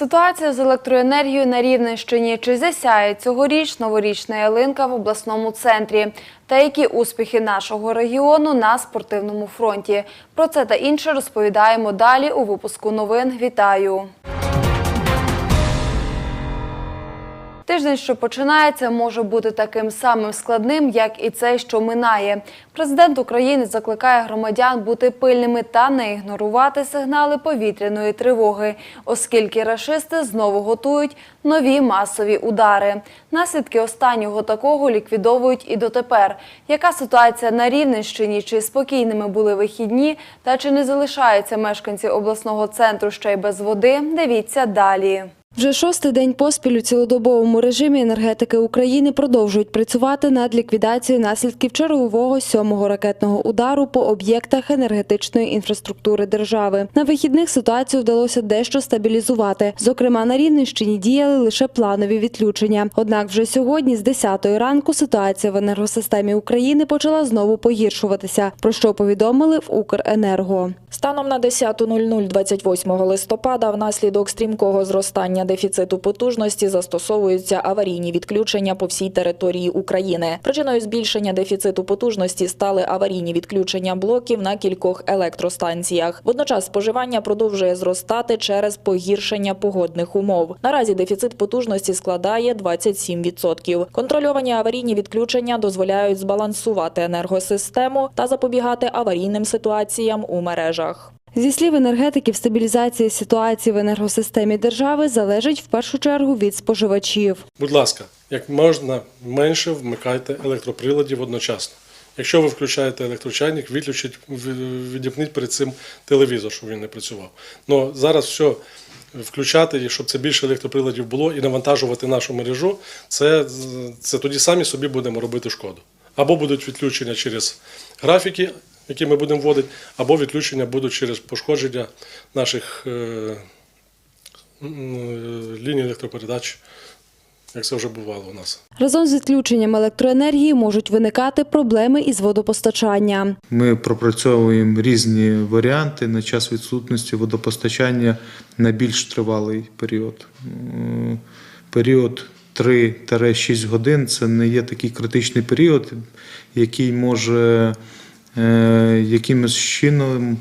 Ситуація з електроенергією на Рівненщині. Чи засяє цьогоріч новорічна ялинка в обласному центрі? Та які успіхи нашого регіону на спортивному фронті? Про це та інше розповідаємо далі у випуску новин. Вітаю! Тиждень, що починається, може бути таким самим складним, як і цей, що минає. Президент України закликає громадян бути пильними та не ігнорувати сигнали повітряної тривоги, оскільки рашисти знову готують нові масові удари. Наслідки останнього такого ліквідовують і дотепер. Яка ситуація на Рівненщині? Чи спокійними були вихідні? Та чи не залишаються мешканці обласного центру ще й без води? Дивіться далі. Вже шостий день поспіль у цілодобовому режимі енергетики України продовжують працювати над ліквідацією наслідків чергового сьомого ракетного удару по об'єктах енергетичної інфраструктури держави. На вихідних ситуацію вдалося дещо стабілізувати. Зокрема, на Рівненщині діяли лише планові відключення. Однак вже сьогодні з 10 ранку ситуація в енергосистемі України почала знову погіршуватися, про що повідомили в Укренерго. Станом на 10.00 28 листопада внаслідок стрімкого зростання дефіциту потужності застосовуються аварійні відключення по всій території України. Причиною збільшення дефіциту потужності стали аварійні відключення блоків на кількох електростанціях. Водночас споживання продовжує зростати через погіршення погодних умов. Наразі дефіцит потужності складає 27%. Контрольовані аварійні відключення дозволяють збалансувати енергосистему та запобігати аварійним ситуаціям у мережах. Зі слів енергетиків, стабілізація ситуації в енергосистемі держави залежить в першу чергу від споживачів. Будь ласка, як можна менше вмикайте електроприладів одночасно. Якщо ви включаєте електрочайник, виключіть, в- відімкніть перед цим телевізор, щоб він не працював. Ну зараз все включати, щоб це більше електроприладів було, і навантажувати нашу мережу, це, це тоді самі собі будемо робити шкоду. Або будуть відключення через графіки, які ми будемо вводити, або відключення будуть через пошкодження наших е, е, ліній електропередач, як це вже бувало у нас. Разом з відключенням електроенергії можуть виникати проблеми із водопостачанням. Ми пропрацьовуємо різні варіанти на час відсутності водопостачання на більш тривалий період. Період 3-6 годин це не є такий критичний період, який може е, якимось чином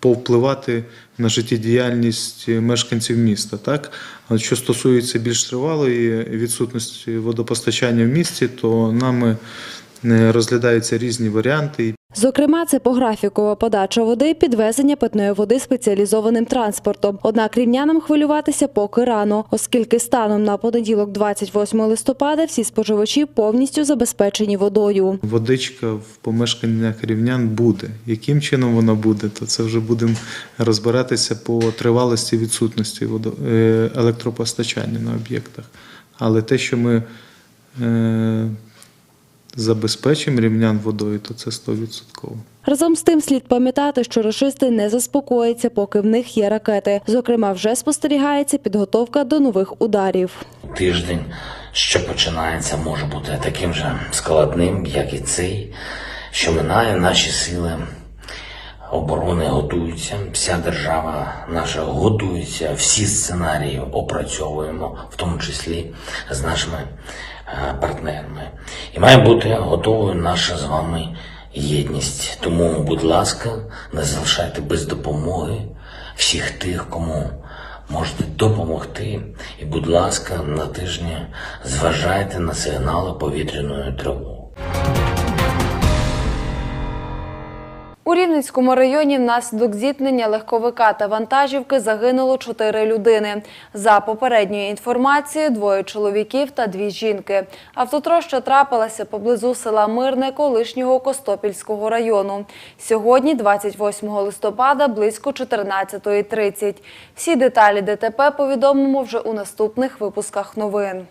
повпливати на життєдіяльність мешканців міста. Так? А що стосується більш тривалої відсутності водопостачання в місті, то нами е, розглядаються різні варіанти. Зокрема, це пографікова подача води, підвезення питної води спеціалізованим транспортом. Однак рівнянам хвилюватися поки рано, оскільки станом на понеділок, 28 листопада, всі споживачі повністю забезпечені водою. Водичка в помешканнях рівнян буде. Яким чином вона буде, то це вже будемо розбиратися по тривалості відсутності е, електропостачання на об'єктах. Але те, що ми е, забезпечимо рівнян водою, то це 100%. Разом з тим слід пам'ятати, що рашисти не заспокояться, поки в них є ракети. Зокрема, вже спостерігається підготовка до нових ударів. Тиждень, що починається, може бути таким же складним, як і цей, що минає наші сили оборони готуються, вся держава наша готується, всі сценарії опрацьовуємо, в тому числі з нашими партнерами. І має бути готовою наша з вами єдність. Тому, будь ласка, не залишайте без допомоги всіх тих, кому можете допомогти. І, будь ласка, на тижні зважайте на сигнали повітряної тривоги. У Рівненському районі внаслідок зіткнення легковика та вантажівки загинуло чотири людини. За попередньою інформацією, двоє чоловіків та дві жінки. Автотроща трапилася поблизу села Мирне колишнього Костопільського району. Сьогодні, 28 листопада, близько 14.30. Всі деталі ДТП повідомимо вже у наступних випусках новин.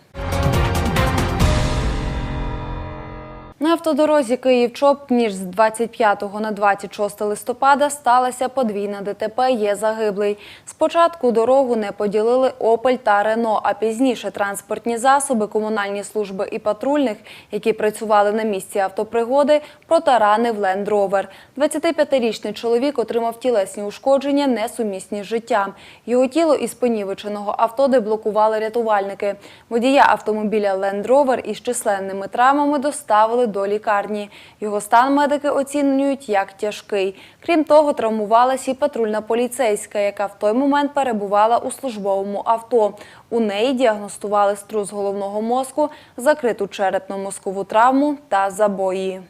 На автодорозі Київ-Чоп ніж з 25 на 26 листопада сталася подвійна ДТП, є загиблий. Спочатку дорогу не поділили «Опель» та «Рено», а пізніше транспортні засоби, комунальні служби і патрульних, які працювали на місці автопригоди, протаранив «Ленд Ровер». 25-річний чоловік отримав тілесні ушкодження, несумісні з життям. Його тіло із понівеченого авто деблокували рятувальники. Водія автомобіля «Ленд Ровер» із численними травмами доставили до лікарні. Його стан медики оцінюють як тяжкий. Крім того, травмувалася і патрульна поліцейська, яка в той момент перебувала у службовому авто. У неї діагностували струс головного мозку, закриту черепно-мозкову травму та забої.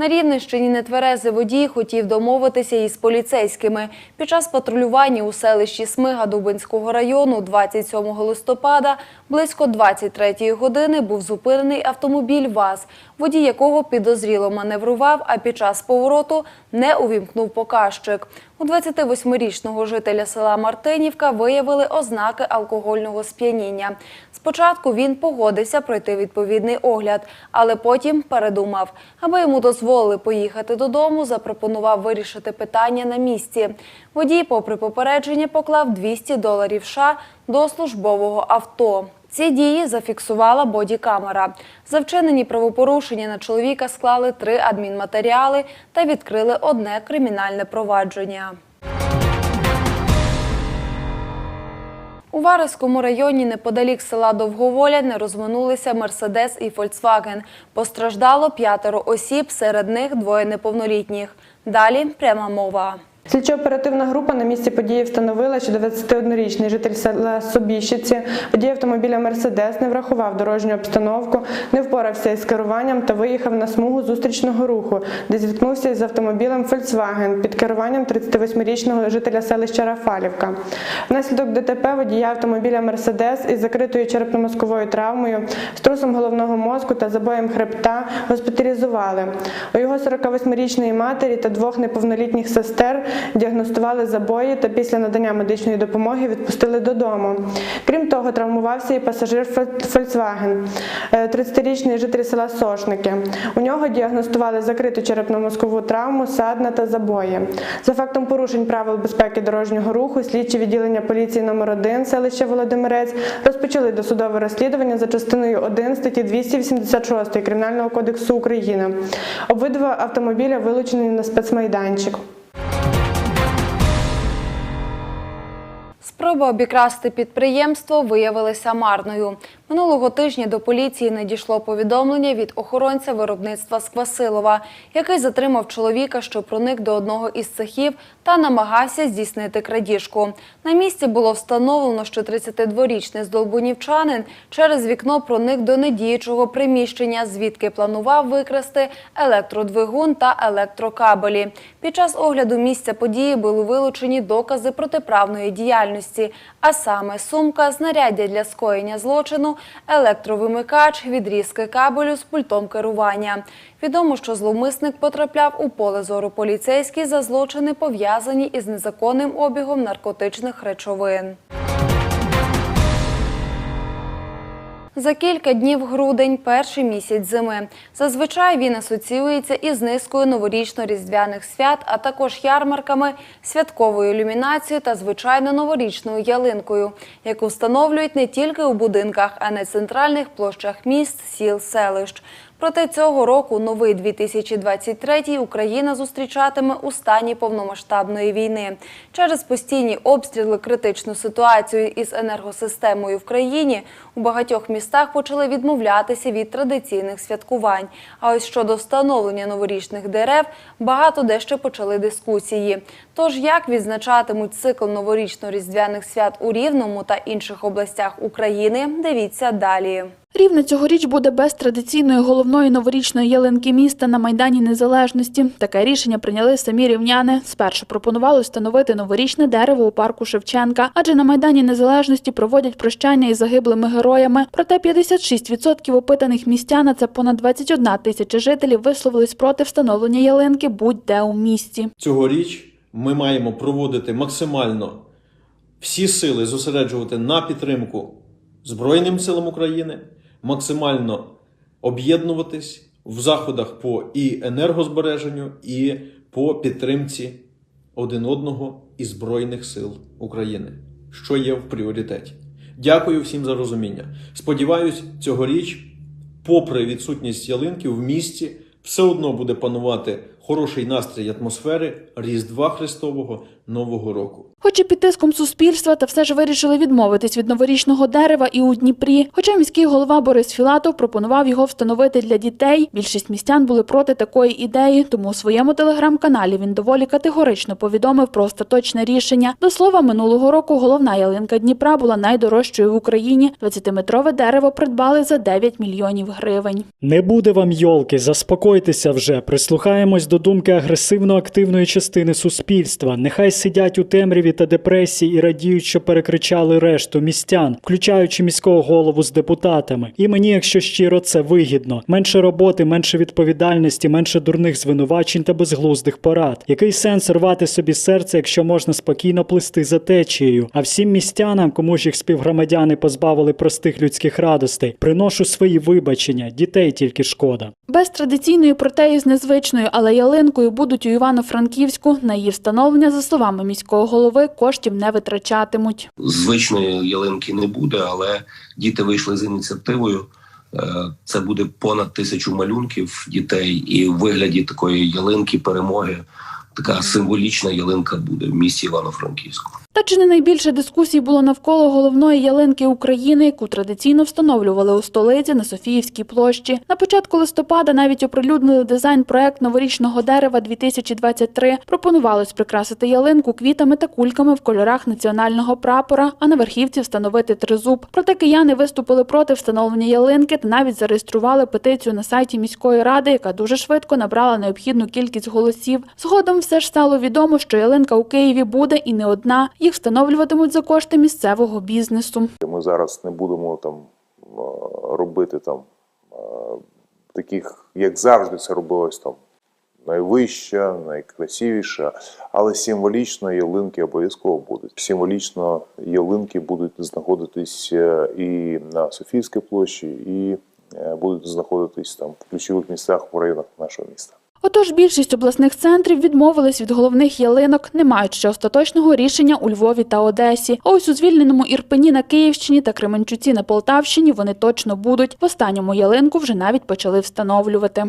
На Рівненщині нетверезий водій хотів домовитися із поліцейськими. Під час патрулювання у селищі Смига Дубинського району 27 листопада близько 23 години був зупинений автомобіль ВАЗ, водій якого підозріло маневрував, а під час повороту не увімкнув показчик. У 28-річного жителя села Мартинівка виявили ознаки алкогольного сп'яніння. Спочатку він погодився пройти відповідний огляд, але потім передумав. Аби йому дозволили поїхати додому, запропонував вирішити питання на місці. Водій, попри попередження, поклав 200 доларів США до службового авто. Ці дії зафіксувала бодікамера. За вчинені правопорушення на чоловіка склали три адмінматеріали та відкрили одне кримінальне провадження. У Вареському районі неподалік села Довговоля не розминулися Мерседес і Фольксваген. Постраждало п'ятеро осіб, серед них двоє неповнолітніх. Далі пряма мова. Слідчо-оперативна група на місці події встановила, що 21-річний житель села Собіщиці, водій автомобіля Мерседес, не врахував дорожню обстановку, не впорався із керуванням та виїхав на смугу зустрічного руху, де зіткнувся із автомобілем Volkswagen під керуванням 38-річного жителя селища Рафалівка. Внаслідок ДТП водія автомобіля Мерседес із закритою черепно-мозковою травмою, струсом головного мозку та забоєм хребта госпіталізували. У його 48-річної матері та двох неповнолітніх сестер діагностували забої та після надання медичної допомоги відпустили додому. Крім того, травмувався і пасажир Volkswagen, е, 30-річний житель села Сошники. У нього діагностували закриту черепно-мозкову травму, садна та забої. За фактом порушень правил безпеки дорожнього руху, слідчі відділення поліції номер 1 селища Володимирець розпочали досудове розслідування за частиною 1 статті 286 Кримінального кодексу України. Обидва автомобіля вилучені на спецмайданчик. Спроба обікрасти підприємство виявилася марною. Минулого тижня до поліції надійшло повідомлення від охоронця виробництва Сквасилова, який затримав чоловіка, що проник до одного із цехів та намагався здійснити крадіжку. На місці було встановлено, що 32-річний здолбунівчанин через вікно проник до недіючого приміщення, звідки планував викрасти електродвигун та електрокабелі. Під час огляду місця події були вилучені докази протиправної діяльності, а саме сумка, знаряддя для скоєння злочину, електровимикач, відрізки кабелю з пультом керування. Відомо, що зловмисник потрапляв у поле зору поліцейський за злочини, пов'язані із незаконним обігом наркотичних речовин. За кілька днів грудень перший місяць зими. Зазвичай він асоціюється із низкою новорічно-різдвяних свят, а також ярмарками, святковою ілюмінацією та звичайно новорічною ялинкою, яку встановлюють не тільки у будинках, а й на центральних площах міст, сіл, селищ. Проте цього року, новий 2023, Україна зустрічатиме у стані повномасштабної війни. Через постійні обстріли, критичну ситуацію із енергосистемою в країні у багатьох містах почали відмовлятися від традиційних святкувань. А ось щодо встановлення новорічних дерев, багато дещо почали дискусії. Тож, як відзначатимуть цикл новорічно-різдвяних свят у Рівному та інших областях України, дивіться далі. Рівне цьогоріч буде без традиційної головної новорічної ялинки міста на Майдані Незалежності. Таке рішення прийняли самі рівняни. Спершу пропонували встановити новорічне дерево у парку Шевченка, адже на Майдані Незалежності проводять прощання із загиблими героями. Проте 56% опитаних містян, а це понад 21 тисяча жителів, висловились проти встановлення ялинки будь-де у місті. Цьогоріч ми маємо проводити максимально всі сили зосереджувати на підтримку Збройним силам України, максимально об'єднуватись в заходах по і енергозбереженню, і по підтримці один одного і Збройних сил України, що є в пріоритеті. Дякую всім за розуміння. Сподіваюсь, цьогоріч, попри відсутність ялинки в місті, все одно буде панувати хороший настрій атмосфери Різдва Христового Нового року. Хоч і під тиском суспільства, та все ж вирішили відмовитись від новорічного дерева і у Дніпрі. Хоча міський голова Борис Філатов пропонував його встановити для дітей, більшість містян були проти такої ідеї, тому у своєму телеграм-каналі він доволі категорично повідомив про остаточне рішення. До слова, минулого року головна ялинка Дніпра була найдорожчою в Україні. 20-метрове дерево придбали за 9 мільйонів гривень. Не буде вам йолки, заспокойтеся вже. Прислухаємось до думки агресивно-активної частини суспільства. Нехай сидять у темряві та депресії і радіють, що перекричали решту містян, включаючи міського голову з депутатами. І мені, якщо щиро, це вигідно. Менше роботи, менше відповідальності, менше дурних звинувачень та безглуздих порад. Який сенс рвати собі серце, якщо можна спокійно плисти за течією? А всім містянам, кому ж їх співгромадяни позбавили простих людських радостей, приношу свої вибачення. Дітей тільки шкода. Без традиційної протеї з незвичною, але ялинкою будуть у Івано-Франківську. На її встановлення, за словами міського голови, коштів не витрачатимуть. звичної ялинки не буде, але діти вийшли з ініціативою. Е, Це буде понад тисячу малюнків дітей, і в вигляді такої ялинки перемоги така символічна ялинка буде в місті Івано-Франківську. Та чи не найбільше дискусій було навколо головної ялинки України, яку традиційно встановлювали у столиці на Софіївській площі. На початку листопада навіть оприлюднили дизайн-проект новорічного дерева 2023. Пропонувалось прикрасити ялинку квітами та кульками в кольорах національного прапора, а на верхівці встановити тризуб. Проте кияни виступили проти встановлення ялинки та навіть зареєстрували петицію на сайті міської ради, яка дуже швидко набрала необхідну кількість голосів. Згодом все ж стало відомо, що ялинка у Києві буде і не одна. Їх встановлюватимуть за кошти місцевого бізнесу. Ми зараз не будемо там е, робити там е, таких, як завжди це робилось там найвища, найкрасивіша, але символічно ялинки обов'язково будуть. Символічно ялинки будуть знаходитись е, і на Софійській площі, і будуть знаходитись там в ключових місцях в районах нашого міста. Отож, більшість обласних центрів відмовились від головних ялинок, не маючи остаточного рішення у Львові та Одесі. А ось у звільненому Ірпені на Київщині та Кременчуці на Полтавщині вони точно будуть. В останньому ялинку вже навіть почали встановлювати.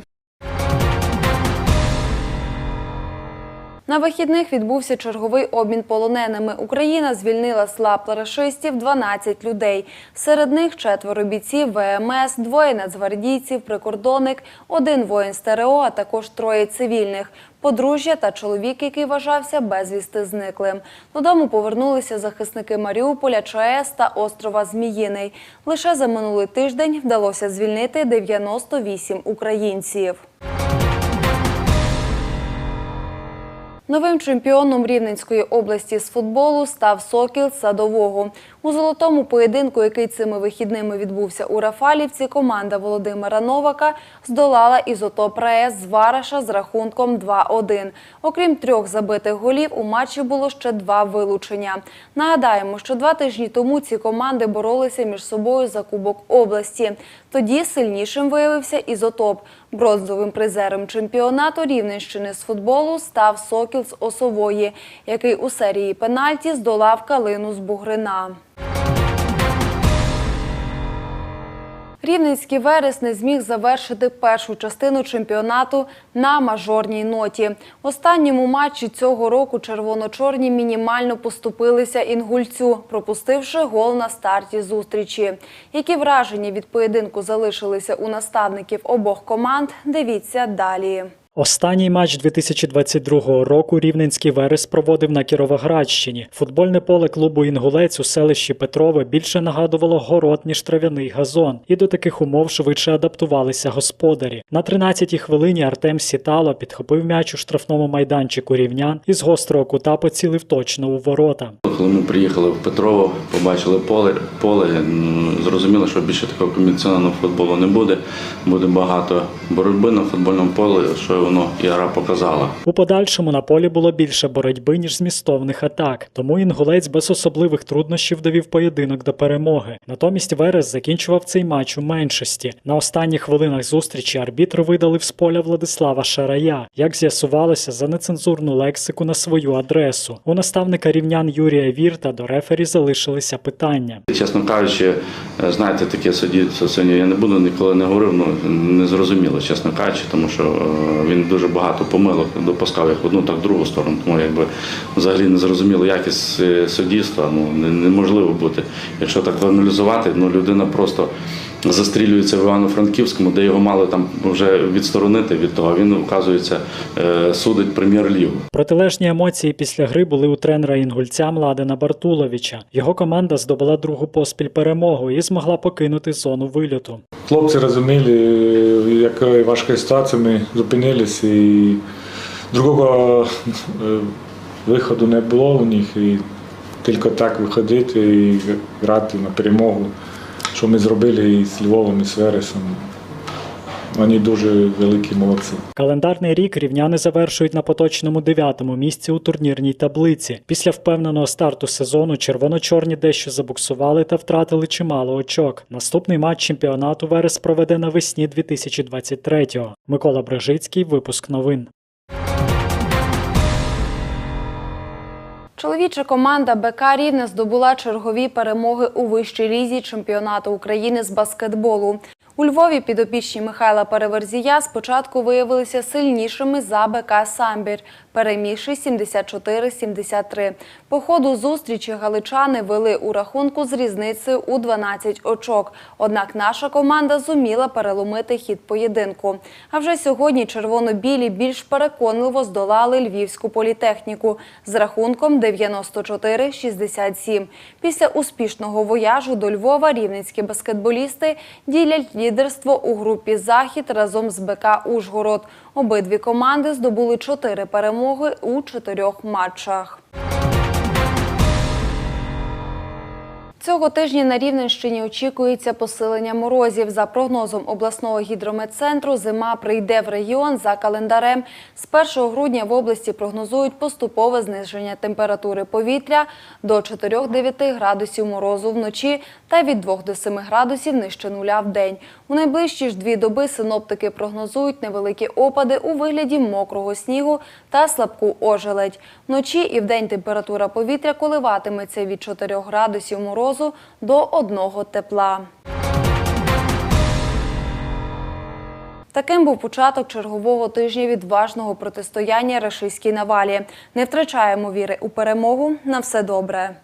На вихідних відбувся черговий обмін полоненими. Україна звільнила з лап рашистів 12 людей. Серед них четверо бійців ВМС, двоє нацгвардійців, прикордонник, один воїн з ТРО, а також троє цивільних. Подружжя та чоловік, який вважався безвісти зниклим. Додому повернулися захисники Маріуполя, ЧАЕС та острова Зміїний. Лише за минулий тиждень вдалося звільнити 98 українців. Новим чемпіоном Рівненської області з футболу став Сокіл Садового. У золотому поєдинку, який цими вихідними відбувся у Рафалівці, команда Володимира Новака здолала ізотоп РаЕС з Вараша з рахунком 2-1. Окрім трьох забитих голів, у матчі було ще два вилучення. Нагадаємо, що два тижні тому ці команди боролися між собою за Кубок області. Тоді сильнішим виявився ізотоп. Бронзовим призером чемпіонату Рівненщини з футболу став Сокіл з Осової, який у серії пенальті здолав Калину з Бугрина. Рівненський Верес не зміг завершити першу частину чемпіонату на мажорній ноті. В останньому матчі цього року червоно-чорні мінімально поступилися інгульцю, пропустивши гол на старті зустрічі. Які враження від поєдинку залишилися у наставників обох команд, дивіться далі. Останній матч 2022 року Рівненський Верес проводив на Кіровоградщині. Футбольне поле клубу Інгулець у селищі Петрове більше нагадувало город, ніж трав'яний газон, і до таких умов швидше адаптувалися господарі. На 13-й хвилині Артем Сітало підхопив м'яч у штрафному майданчику рівнян і з гострого кута поцілив точно у ворота. Коли ми приїхали в Петрово, побачили поле, поле зрозуміло, що більше такого комбінаціонного футболу не буде. Буде багато боротьби на футбольному полі, що воно і гра показала. У подальшому на полі було більше боротьби, ніж змістовних атак, тому інгулець без особливих труднощів довів поєдинок до перемоги. Натомість Верес закінчував цей матч у меншості. На останніх хвилинах зустрічі арбітри видалив з поля Владислава Шарая. Як з'ясувалося, за нецензурну лексику на свою адресу. У наставника рівнян Юрія Вірта до рефері залишилися питання. Чесно кажучи, е, знаєте, таке сьогодні я не буду ніколи не говорив, ну не зрозуміло, чесно кажучи, тому що е, він дуже багато помилок допускав як в одну, так в другу сторону. Тому якби взагалі не зрозуміло якість е, суддівства, ну неможливо бути. Якщо так аналізувати, ну людина просто. Застрілюється в Івано-Франківському, де його мали там вже відсторонити від того. Він, оказується, е, судить прем'єр-лігу. Протилежні емоції після гри були у тренера інгульця Младена Бартуловича. Його команда здобула другу поспіль перемогу і змогла покинути зону вильоту. Хлопці розуміли, яка важка ситуація, ми зупинилися і другого е, виходу не було у них. І тільки так виходити і грати на перемогу, що ми зробили і з Львовом, і з Вересом. Вони дуже великі молодці. Календарний рік рівняни завершують на поточному дев'ятому місці у турнірній таблиці. Після впевненого старту сезону червоно-чорні дещо забуксували та втратили чимало очок. Наступний матч чемпіонату Верес проведе навесні 2023-го. Микола Брежицький, випуск новин. Чоловіча команда БК Рівне здобула чергові перемоги у вищій лізі чемпіонату України з баскетболу. У Львові підопічні Михайла Переверзія спочатку виявилися сильнішими за БК Самбір, перемігши 74-73. По ходу зустрічі галичани вели у рахунку з різницею у 12 очок. Однак наша команда зуміла переломити хід поєдинку. А вже сьогодні червоно-білі більш переконливо здолали львівську політехніку з рахунком 94-67. Після успішного вояжу до Львова рівненські баскетболісти ділять лідерство у групі Захід разом з БК Ужгород. Обидві команди здобули чотири перемоги у чотирьох матчах. Цього тижня на Рівненщині очікується посилення морозів. За прогнозом обласного гідрометцентру, зима прийде в регіон за календарем. З 1 грудня в області прогнозують поступове зниження температури повітря до 4-9 градусів морозу вночі та від 2 до 7 градусів нижче нуля в день. У найближчі ж дві доби синоптики прогнозують невеликі опади у вигляді мокрого снігу та слабку ожеледь. Вночі і вдень температура повітря коливатиметься від 4 градусів морозу до одного тепла. Таким був початок чергового тижня відважного протистояння рашистській навалі. Не втрачаємо віри у перемогу. На все добре.